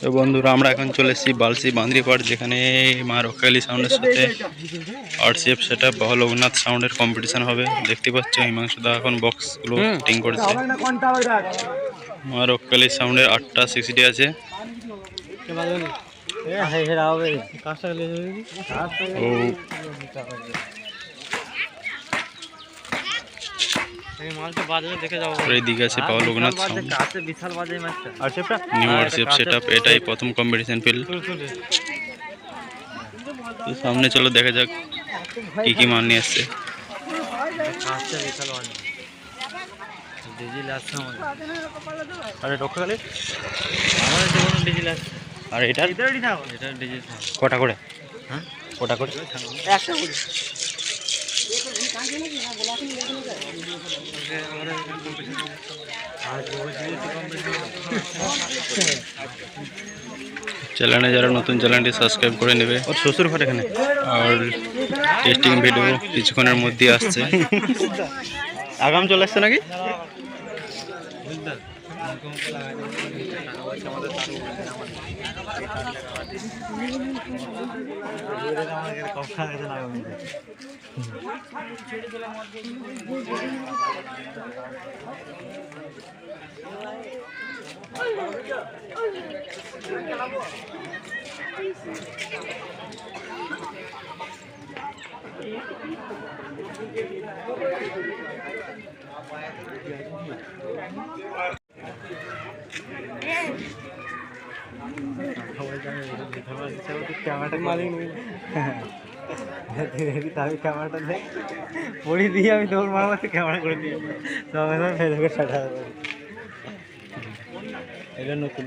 তো বন্ধুরা আমরা এখন চলে এসেছি বালসি বান্দ্রিপাড় যেখানে মা রক্ষালী সাউন্ডের সাথে আরসিএফ সেট আপ বা লোকনাথ সাউন্ডের কম্পিটিশন হবে। দেখতে পাচ্ছ হিমাংশু দা এখন বক্সগুলো ফিটিং করছে। মা রক্ষালী সাউন্ডের আটটা সিক্সটি আছে। ও। আর এইদিকে আছে পাওয়া লোকনাথ সাউন্ড বিশাল বাজে মাছটা। নিউ আরসিএফ সেট এটাই প্রথম কম্পিটিশন ফিল্ড তো সামনে চলো দেখা যাক কি কি মান নিয়ে এসছে কাজটা বিশাল বাজে ডিজিল আসছে আমাদের। আরে আমাদের কোনো আসছে এটা কটা করে? হ্যাঁ? কটা করে? চ্যানেলে যারা নতুন চ্যানেলটি সাবস্ক্রাইব করে নেবে। ওর শ্বশুর ঘর এখানে? আর টেস্টিং ভিডিও কিছুক্ষণের মধ্যে আসছে। আগাম চলে আসছে নাকি? हवाई जहाज़ हवाई जहाज़ क्या मालिक नहीं। আমি ক্যামেরাটা দেখ। পড়ি দিয়ে আমি দৌড় মারবো ক্যামেরা করে দিয়ে সঙ্গে ফেসবুকে ছাড়া এটা নতুন।